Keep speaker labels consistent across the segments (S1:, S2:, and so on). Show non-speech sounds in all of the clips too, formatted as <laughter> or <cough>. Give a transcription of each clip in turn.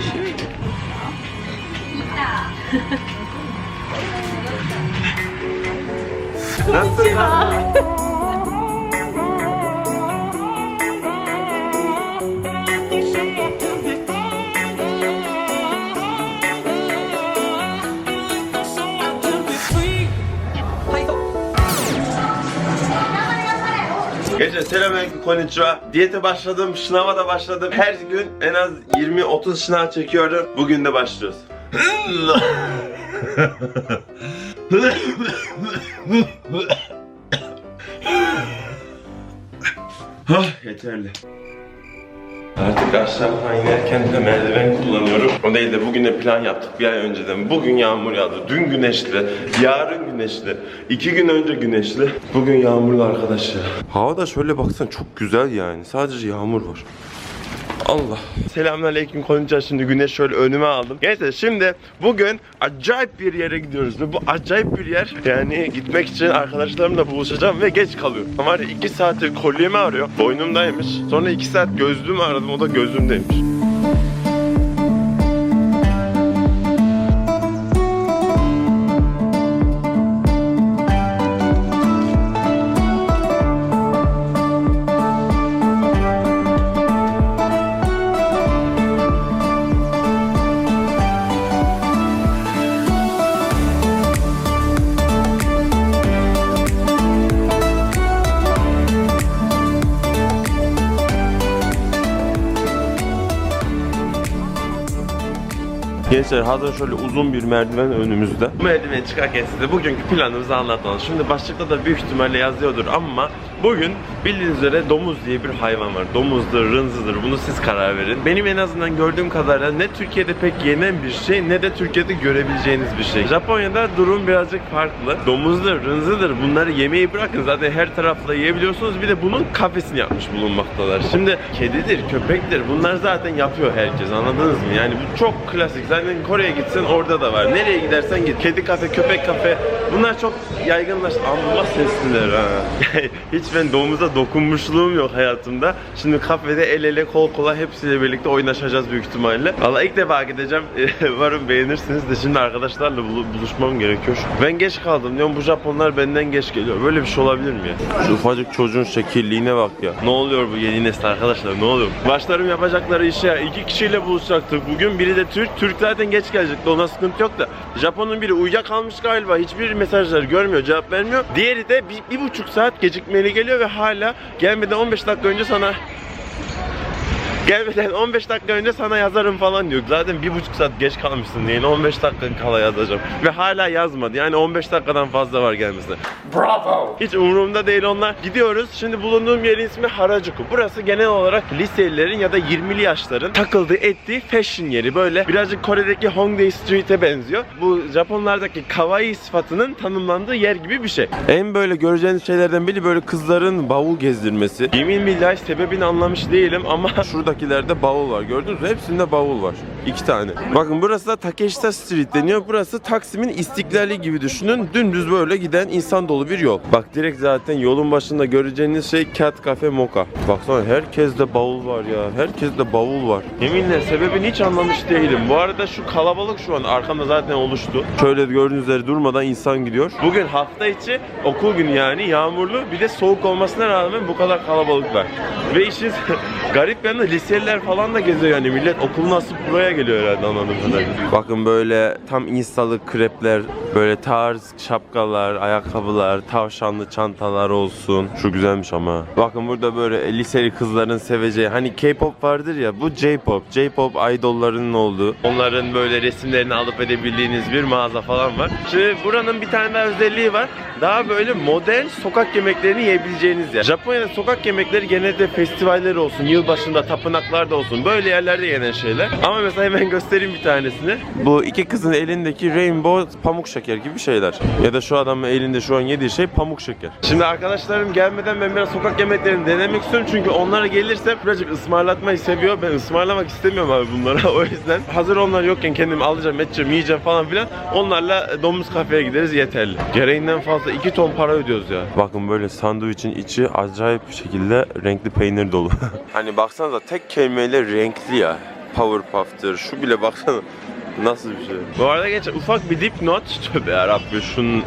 S1: 쉬우이 있다. Gençler selamünaleyküm konnichiwa. Diyete başladım, sınava da başladım. Her gün en az 20-30 sınav çekiyorum. Bugün de başlıyoruz. Hah <laughs> yeterli. Artık aşağıdan inerken de merdiven kullanıyorum. O değil de bugüne plan yaptık bir ay önceden. Bugün yağmur yağdı, dün güneşli, yarın güneşli, iki gün önce güneşli. Bugün yağmurlu arkadaş ya. Hava da şöyle baksan çok güzel yani. Sadece yağmur var. Allah. Selamünaleyküm konuşacağız şimdi güneş şöyle önüme aldım. Gençler şimdi bugün acayip bir yere gidiyoruz ve bu acayip bir yer. Yani gitmek için arkadaşlarımla buluşacağım ve geç kalıyorum. Var ya 2 saattir kolyemi arıyor. Boynumdaymış. Sonra 2 saat gözlüğümü aradım o da gözümdeymiş. Gençler hazır şöyle uzun bir merdiven önümüzde. Bu merdiveni çıkarken size bugünkü planımızı anlatalım. Şimdi başlıkta da büyük ihtimalle yazıyordur ama bugün bildiğiniz üzere domuz diye bir hayvan var. Domuzdur, rınzıdır bunu siz karar verin. Benim en azından gördüğüm kadarıyla ne Türkiye'de pek yenen bir şey ne de Türkiye'de görebileceğiniz bir şey. Japonya'da durum birazcık farklı. Domuzdur, rınzıdır bunları yemeyi bırakın zaten her tarafta yiyebiliyorsunuz. Bir de bunun kafesini yapmış bulunmaktalar. Şimdi kedidir, köpektir bunlar zaten yapıyor herkes anladınız mı? Yani bu çok klasik. Zaten Kore'ye gitsen orada da var. Nereye gidersen git. Kedi kafe, köpek kafe. Bunlar çok yaygınlaştı. Amma sesliler ha. <laughs> Hiç ben domuza dokunmuşluğum yok hayatımda. Şimdi kafede el ele kol kola hepsiyle birlikte oynaşacağız büyük ihtimalle. Valla ilk defa gideceğim. <laughs> Varım beğenirsiniz de şimdi arkadaşlarla bulu- buluşmam gerekiyor. Ben geç kaldım diyorum bu Japonlar benden geç geliyor. Böyle bir şey olabilir mi ya? Şu ufacık çocuğun şekilliğine bak ya. Ne oluyor bu yeni nesil arkadaşlar ne oluyor? Başlarım yapacakları işe iki kişiyle buluşacaktık bugün. Biri de Türk. Türk zaten geç gelecekti ona sıkıntı yok da. Japon'un biri uyuyakalmış galiba. Hiçbir mesajları görmüyor, cevap vermiyor. Diğeri de bir, bir buçuk saat gecikmeli geliyor ve hala gelmeden 15 dakika önce sana Gelmeden 15 dakika önce sana yazarım falan diyor. Zaten bir buçuk saat geç kalmışsın diye 15 dakika kala yazacağım. Ve hala yazmadı. Yani 15 dakikadan fazla var gelmesine. Bravo! Hiç umurumda değil onlar. Gidiyoruz. Şimdi bulunduğum yerin ismi Harajuku. Burası genel olarak liselilerin ya da 20'li yaşların takıldığı ettiği fashion yeri. Böyle birazcık Kore'deki Hongdae Street'e benziyor. Bu Japonlardaki kawaii sıfatının tanımlandığı yer gibi bir şey. En böyle göreceğiniz şeylerden biri böyle kızların bavul gezdirmesi. Yemin billahi sebebini anlamış değilim ama <laughs> şuradakilerde bavul var. Gördünüz mü? Hepsinde bavul var. İki tane. Bakın burası da Takeshita Street deniyor. Burası Taksim'in istiklali gibi düşünün. Dümdüz böyle giden insan dolu bir yol. Bak direkt zaten yolun başında göreceğiniz şey Cat Cafe Mocha. Baksana herkeste bavul var ya. Herkeste bavul var. Yeminle sebebini hiç anlamış değilim. Bu arada şu kalabalık şu an arkamda zaten oluştu. Şöyle gördüğünüz üzere durmadan insan gidiyor. Bugün hafta içi okul günü yani yağmurlu bir de soğuk olmasına rağmen bu kadar kalabalık var. Ve işin <laughs> garip yanı liseliler falan da geziyor yani millet okulunu asıp buraya geliyor herhalde anladığım kadarıyla. Bakın böyle tam instalı krepler, böyle tarz şapkalar, ayakkabılar, tavşanlı çantalar olsun. Şu güzelmiş ama. Bakın burada böyle liseli kızların seveceği hani K-pop vardır ya bu J-pop. J-pop idollarının olduğu. Onların böyle resimlerini alıp edebildiğiniz bir mağaza falan var. Şimdi buranın bir tane daha özelliği var. Daha böyle modern sokak yemeklerini yiyebileceğiniz yer. Japonya'da sokak yemekleri genelde festivaller olsun, yılbaşında tapınaklarda olsun. Böyle yerlerde yenen şeyler. Ama mesela hemen göstereyim bir tanesini. Bu iki kızın elindeki rainbow pamuk şeker gibi şeyler. Ya da şu adamın elinde şu an yediği şey pamuk şeker. Şimdi arkadaşlarım gelmeden ben biraz sokak yemeklerini denemek istiyorum. Çünkü onlara gelirse birazcık ısmarlatmayı seviyor. Ben ısmarlamak istemiyorum abi bunlara. <laughs> O yüzden hazır onlar yokken kendim alacağım, edeceğim, yiyeceğim falan filan. Onlarla domuz kafeye gideriz yeterli. Gereğinden fazla 2 ton para ödüyoruz ya. Bakın böyle sandviçin içi acayip bir şekilde renkli peynir dolu. <laughs> hani baksanıza tek kelimeyle renkli ya. Powerpuff'tır. Şu bile baksana. Nasıl bir şey? Bu arada geç ufak bir dipnot. <laughs> Tövbe yarabbi şunun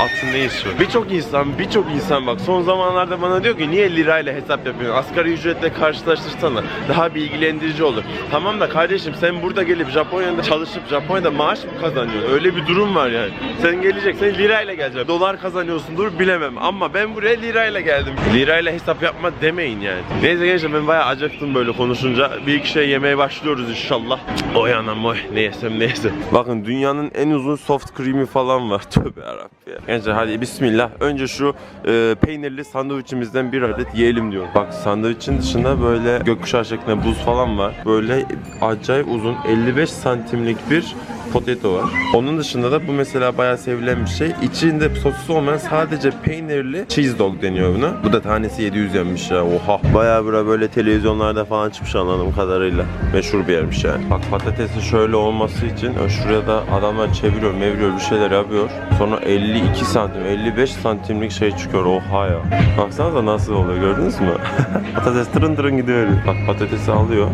S1: atı ne işi? Birçok insan, birçok insan bak son zamanlarda bana diyor ki niye lirayla hesap yapıyorsun? Asgari ücretle karşılaştırsana. Daha bilgilendirici olur. Tamam da kardeşim sen burada gelip Japonya'da çalışıp Japonya'da maaş mı kazanıyorsun? Öyle bir durum var yani. Sen geleceksin lirayla geleceksin. Dolar kazanıyorsundur bilemem ama ben buraya lirayla geldim. Lirayla hesap yapma demeyin yani. Neyse gençler ben bayağı acıktım böyle konuşunca. Bir iki şey yemeye başlıyoruz inşallah. Oy anam oy ne yesem ne yesem. Bakın dünyanın en uzun soft cream'i falan var. <laughs> Tövbe yarabbim ya. Gençler hadi bismillah. Önce şu e, peynirli sandviçimizden bir adet yiyelim diyorum. Bak sandviçin dışında böyle gökkuşağı şeklinde buz falan var. Böyle acayip uzun 55 santimlik bir potato var. Onun dışında da bu mesela bayağı sevilen bir şey. İçinde sosis olmayan sadece peynirli cheese dog deniyor buna. Bu da tanesi 700 yenmiş ya. Oha. Bayağı bura böyle televizyonlarda falan çıkmış anladığım kadarıyla. Meşhur bir yermiş yani. Bak patatesin şöyle olması için e, şuraya da adamlar çeviriyor meviriyor bir şeyler yapıyor. Sonra 52 santim 55 santimlik şey çıkıyor. Oha ya. Baksanıza nasıl oluyor gördünüz mü? <laughs> Patates tırın tırın gidiyor. Bak patatesi alıyor.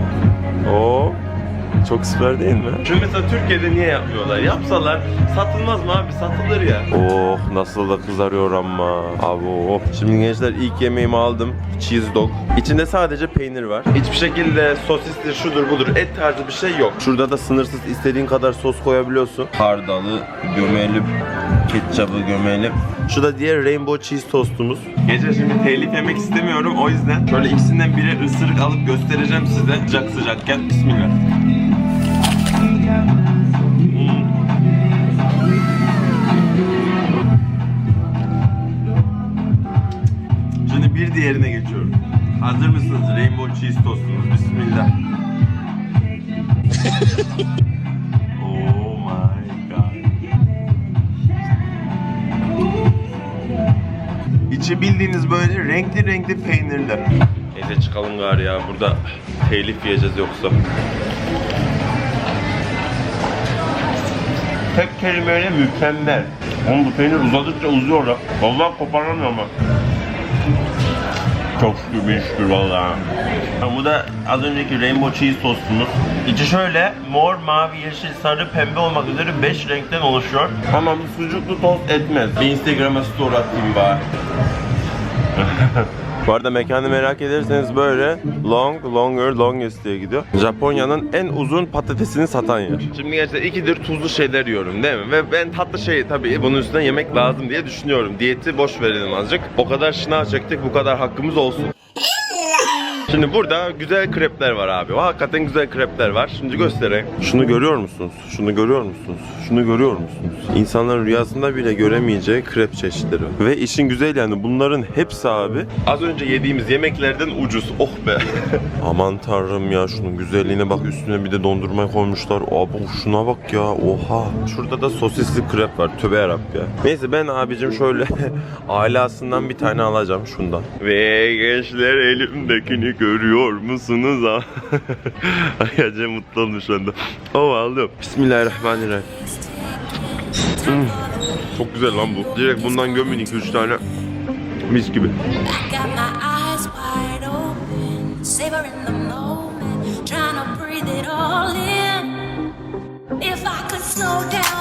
S1: Oo. Çok süper değil mi? Şu mesela Türkiye'de niye yapmıyorlar? Yapsalar satılmaz mı abi? Satılır ya. Oh nasıl da kızarıyor ama. Abi oh. Şimdi gençler ilk yemeğimi aldım. Cheese dog. İçinde sadece peynir var. Hiçbir şekilde sosistir, şudur budur. Et tarzı bir şey yok. Şurada da sınırsız istediğin kadar sos koyabiliyorsun. Hardalı, gömeli, ketçabı gömeli. Şu da diğer rainbow cheese tostumuz. Gece şimdi telif yemek istemiyorum. O yüzden şöyle ikisinden biri ısırık alıp göstereceğim size. Sıcak sıcakken. Bismillah. Şimdi bir diğerine geçiyorum. Hazır mısınız? Rainbow cheese tostumuz. Bismillah. <laughs> oh my god. İçi bildiğiniz böyle renkli renkli peynirler. Neyse çıkalım gari ya. Burada telif yiyeceğiz yoksa. Tek kelimeyle mükemmel. Oğlum bu peynir uzadıkça uzuyor da. Vallahi koparamıyorum ben. Çok şükür bir şükür vallahi. Bu da az önceki rainbow cheese tostumuz. İçi şöyle mor, mavi, yeşil, sarı, pembe olmak üzere 5 renkten oluşuyor. Ama bu sucuklu tost etmez. Bir Instagram'a story atayım bari. <laughs> Bu arada mekanı merak ederseniz böyle long, longer, longest diye gidiyor. Japonya'nın en uzun patatesini satan yer. Şimdi gerçekten ikidir tuzlu şeyler yiyorum değil mi? Ve ben tatlı şey tabii bunun üstüne yemek lazım diye düşünüyorum. Diyeti boş verelim azıcık. O kadar şınav çektik bu kadar hakkımız olsun. Şimdi burada güzel krepler var abi. Hakikaten güzel krepler var. Şimdi göstereyim. Şunu görüyor musunuz? Şunu görüyor musunuz? Şunu görüyor musunuz? İnsanların rüyasında bile göremeyeceği krep çeşitleri. Ve işin güzel yani bunların hepsi abi az önce yediğimiz yemeklerden ucuz. Oh be. <laughs> Aman tanrım ya şunun güzelliğine bak üstüne bir de dondurma koymuşlar. Abi şuna bak ya. Oha. Şurada da sosisli krep var. Tövbe yarabbi ya. Neyse ben abicim şöyle <laughs> alasından bir tane alacağım şundan. Ve gençler elimdekini görüyor musunuz? ha? <laughs> Ay acayip mutlu oldum şu anda. Oh aldım. Bismillahirrahmanirrahim. Hmm. Çok güzel lan bu. Direkt bundan gömün 2-3 tane. Mis gibi.
S2: If I could slow down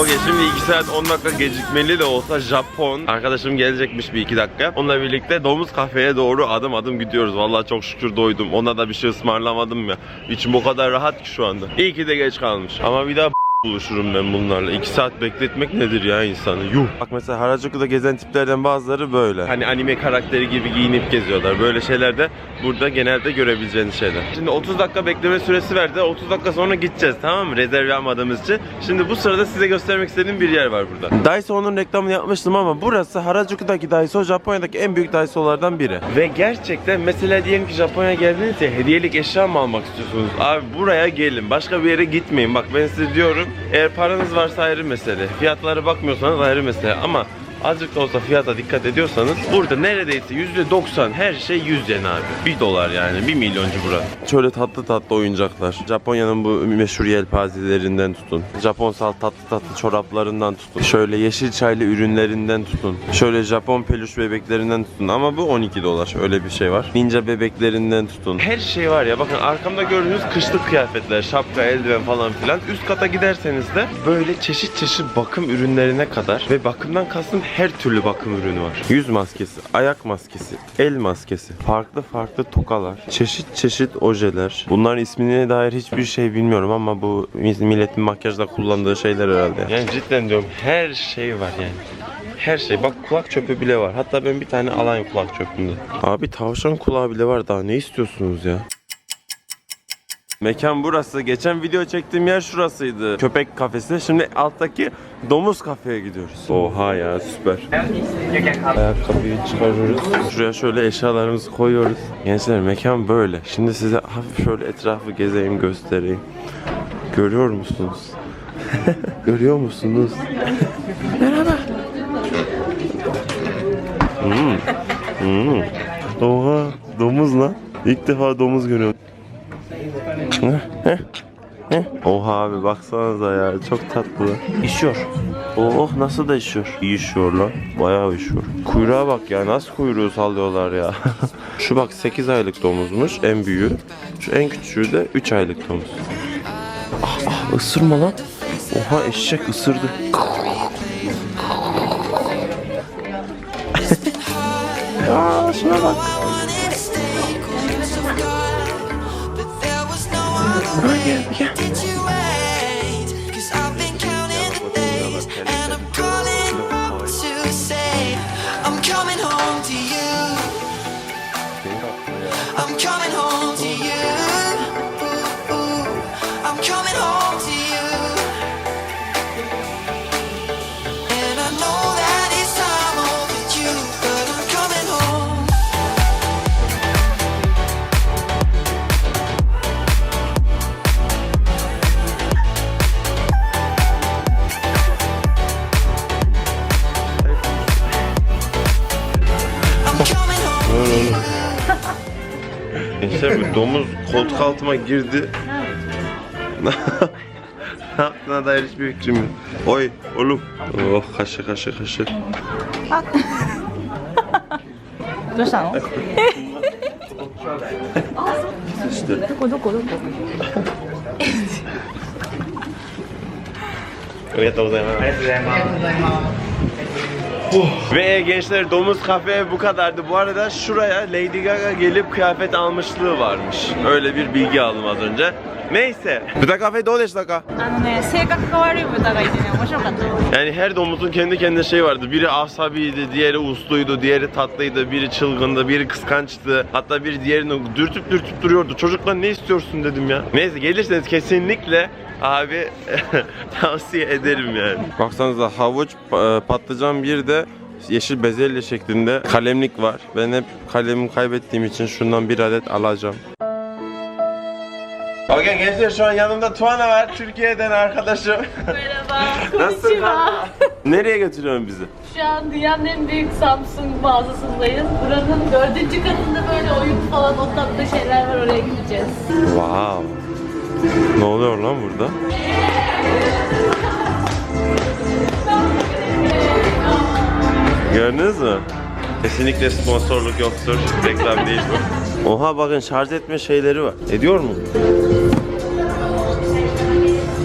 S1: Okey şimdi 2 saat 10 dakika gecikmeli de olsa Japon arkadaşım gelecekmiş bir iki dakika. Onunla birlikte domuz kafeye doğru adım adım gidiyoruz. Vallahi çok şükür doydum. Ona da bir şey ısmarlamadım ya. İçim o kadar rahat ki şu anda. İyi ki de geç kalmış. Ama bir daha buluşurum ben bunlarla. 2 saat bekletmek nedir ya insanı? Yuh. Bak mesela Harajuku'da gezen tiplerden bazıları böyle. Hani anime karakteri gibi giyinip geziyorlar. Böyle şeyler de burada genelde görebileceğiniz şeyler. Şimdi 30 dakika bekleme süresi verdi. 30 dakika sonra gideceğiz tamam mı? Rezerv yapmadığımız için. Şimdi bu sırada size göstermek istediğim bir yer var burada. Daiso'nun reklamını yapmıştım ama burası Harajuku'daki Daiso Japonya'daki en büyük Daiso'lardan biri. Ve gerçekten mesela diyelim ki Japonya'ya geldiniz ya hediyelik eşya mı almak istiyorsunuz? Abi buraya gelin. Başka bir yere gitmeyin. Bak ben size diyorum eğer paranız varsa ayrı mesele. Fiyatlara bakmıyorsanız ayrı mesele. Ama azıcık da olsa fiyata dikkat ediyorsanız burada neredeyse %90 her şey 100 yen abi. 1 dolar yani 1 milyoncu bura. Şöyle tatlı tatlı oyuncaklar. Japonya'nın bu meşhur yelpazelerinden tutun. Japonsal tatlı tatlı çoraplarından tutun. Şöyle yeşil çaylı ürünlerinden tutun. Şöyle Japon peluş bebeklerinden tutun. Ama bu 12 dolar. Öyle bir şey var. Ninja bebeklerinden tutun. Her şey var ya. Bakın arkamda gördüğünüz kışlık kıyafetler, şapka, eldiven falan filan. Üst kata giderseniz de böyle çeşit çeşit bakım ürünlerine kadar ve bakımdan kastım her türlü bakım ürünü var. Yüz maskesi, ayak maskesi, el maskesi, farklı farklı tokalar, çeşit çeşit ojeler. Bunların ismine dair hiçbir şey bilmiyorum ama bu milletin makyajda kullandığı şeyler herhalde. Yani cidden diyorum her şey var yani. Her şey. Bak kulak çöpü bile var. Hatta ben bir tane alayım kulak çöpünde. Abi tavşan kulağı bile var daha ne istiyorsunuz ya? Mekan burası. Geçen video çektiğim yer şurasıydı. Köpek kafesi. Şimdi alttaki domuz kafeye gidiyoruz. Oha ya süper. Ayakkabıyı çıkarıyoruz. Şuraya şöyle eşyalarımızı koyuyoruz. Gençler mekan böyle. Şimdi size hafif şöyle etrafı gezeyim göstereyim. Görüyor musunuz? <laughs> Görüyor musunuz? Hmm. Hmm. Oha domuz lan. İlk defa domuz görüyorum. Heh, heh, heh. Oha abi baksanıza ya çok tatlı. İşiyor. Oh nasıl da işiyor. İyi işiyor lan. Bayağı işiyor. Kuyruğa bak ya nasıl kuyruğu sallıyorlar ya. <laughs> Şu bak 8 aylık domuzmuş en büyüğü. Şu en küçüğü de 3 aylık domuz. Ah ah ısırma lan. Oha eşek ısırdı. <laughs> Aa şuna bak.
S3: Right. Yeah.
S1: Gençler bu domuz koltuk altıma girdi. ne yaptığına dair hiçbir fikrim yok. Oy oğlum. Oh kaşı kaşı kaşı.
S4: どうしたの
S1: İşte.
S4: どこどこどこ
S1: Arigatou ve gençler domuz kafe bu kadardı. Bu arada şuraya Lady Gaga gelip kıyafet almışlığı varmış. Öyle bir bilgi aldım az önce. Neyse. Buda kafe do desu ka? Yani her domuzun kendi kendine şey vardı. Biri asabiydi, diğeri usluydu, diğeri tatlıydı, biri çılgındı, biri kıskançtı. Hatta biri diğerini dürtüp dürtüp duruyordu. Çocuklar ne istiyorsun dedim ya. Neyse gelirseniz kesinlikle abi <laughs> tavsiye ederim yani. Baksanıza havuç, e, patlıcan bir de yeşil bezelye şeklinde kalemlik var. Ben hep kalemimi kaybettiğim için şundan bir adet alacağım. Bakın gençler şu an yanımda Tuana var. Türkiye'den arkadaşım.
S5: Merhaba. <laughs>
S1: Nasılsın
S5: Konnichiwa.
S1: Nereye götürüyorsun bizi?
S5: Şu an dünyanın en büyük Samsung mağazasındayız. Buranın dördüncü katında böyle oyun falan o tatlı şeyler var oraya gideceğiz.
S1: Wow. Ne oluyor lan burada? Gördünüz mü? Kesinlikle sponsorluk yoktur. Reklam değil bu. Oha bakın şarj etme şeyleri var. Ediyor mu?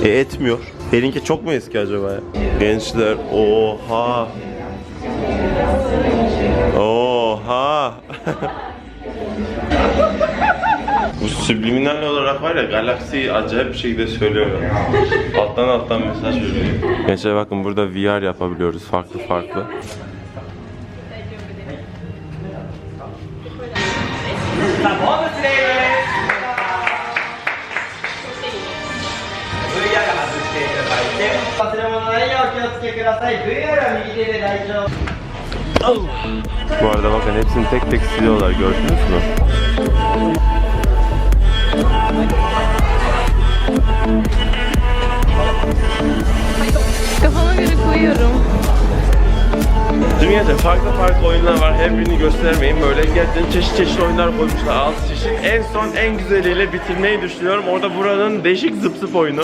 S1: E etmiyor. Seninki çok mu eski acaba ya? Gençler oha. Oha. <laughs> Bu subliminal olarak var ya Galaxy acayip bir şekilde söylüyor. alttan alttan mesaj veriyor. Gençler bakın burada VR yapabiliyoruz farklı farklı. Bu arada bakın hepsini tek tek siliyorlar gördünüz mü?
S5: Kafama göre koyuyorum.
S1: Gerçekten farklı farklı oyunlar var. Her birini göstermeyin. Böyle gerçekten çeşit çeşit oyunlar koymuşlar. 6 çeşit. En son en güzeliyle bitirmeyi düşünüyorum. Orada buranın değişik zıp zıp oyunu.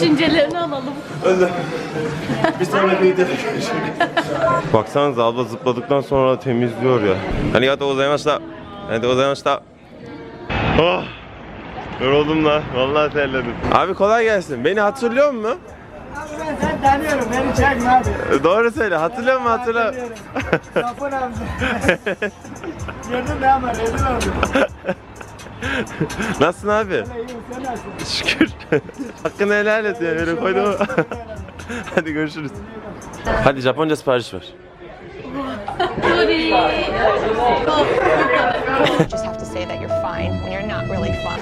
S5: Düşüncelerini alalım.
S1: Bir sonraki videoda görüşürüz. Baksanıza abla zıpladıktan sonra temizliyor ya. Hani ya da uzaymışta. Hadi uzaymışta. Oh. Yoruldum lan. Vallahi terledim. Abi kolay gelsin. Beni hatırlıyor musun?
S6: Ben tanıyorum, beni çekme abi.
S1: Doğru söyle. Hatırlıyor musun? Hatırla.
S6: Kapın amca. <laughs> Gördün mü ama rezil oldum.
S1: Nasılsın abi?
S6: İyiyim, sen nasılsın?
S1: Şükür. <laughs> Hakkını helal et ya. Öyle koydum. <laughs> Hadi görüşürüz. Hadi Japonca sipariş ver.
S7: just have to say that you're fine when you're not really fine.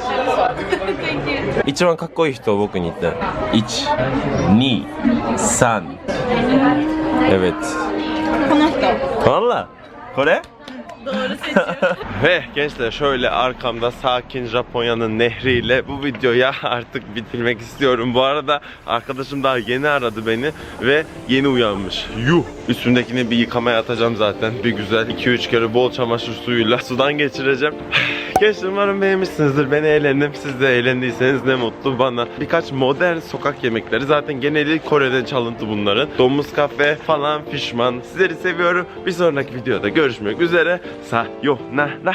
S1: 一番かっこいい人を僕に言って1 2 3 Evet
S4: この人
S1: Kore? <laughs> Ve gençler şöyle arkamda sakin Japonya'nın nehriyle bu videoya <laughs> artık bitirmek istiyorum. Bu arada arkadaşım daha yeni aradı beni ve yeni uyanmış. Yuh! Üstümdekini bir yıkamaya atacağım zaten. Bir güzel 2-3 kere bol çamaşır suyuyla sudan geçireceğim. <laughs> Gençler umarım beğenmişsinizdir. Ben eğlendim. Siz de eğlendiyseniz ne mutlu bana. Birkaç modern sokak yemekleri. Zaten geneli Kore'den çalıntı bunların. Domuz kafe falan fişman. Sizleri seviyorum. Bir sonraki videoda görüşmek üzere. Sayonara.